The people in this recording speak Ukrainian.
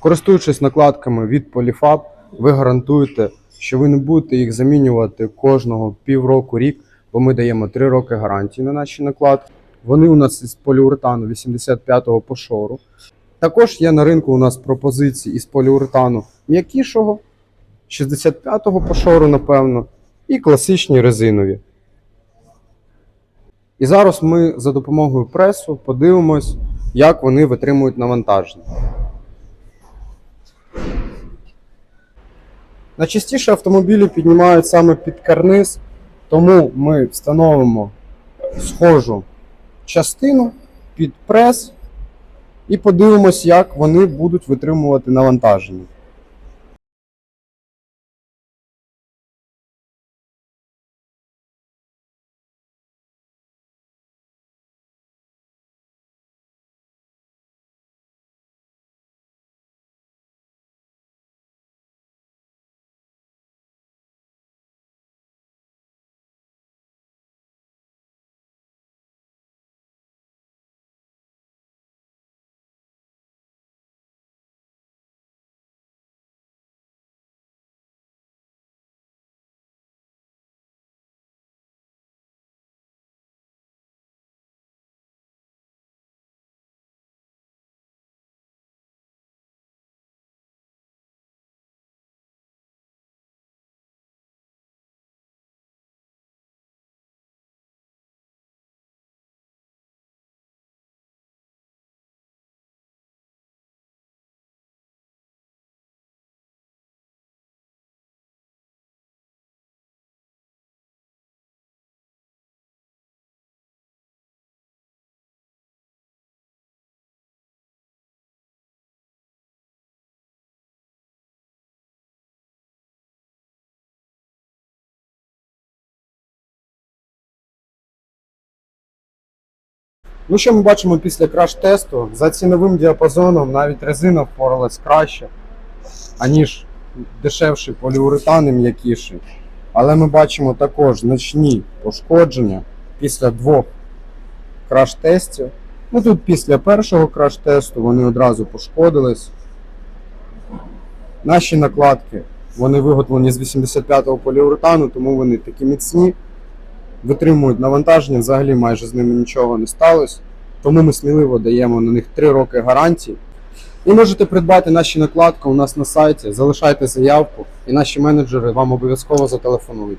Користуючись накладками від Polyfab, ви гарантуєте, що ви не будете їх замінювати кожного півроку рік, бо ми даємо 3 роки гарантії на наші накладки. Вони у нас із поліуретану 85-го пошору. Також є на ринку у нас пропозиції із поліуретану м'якішого, 65-го пошору, напевно, і класичні резинові. І зараз ми за допомогою пресу подивимось, як вони витримують навантаження. Найчастіше автомобілі піднімають саме під карниз, тому ми встановимо схожу частину під прес і подивимось, як вони будуть витримувати навантаження. Ну що ми бачимо після краш-тесту? За ціновим діапазоном навіть резина впоралась краще, аніж дешевший поліуретан і м'якіший. Але ми бачимо також значні пошкодження після двох краш-тестів. Ну тут після першого краш-тесту вони одразу пошкодились. Наші накладки вони виготовлені з 85-го поліуретану, тому вони такі міцні витримують навантаження, взагалі майже з ними нічого не сталося. Тому ми сміливо даємо на них 3 роки гарантії. І можете придбати наші накладки у нас на сайті, залишайте заявку, і наші менеджери вам обов'язково зателефонують.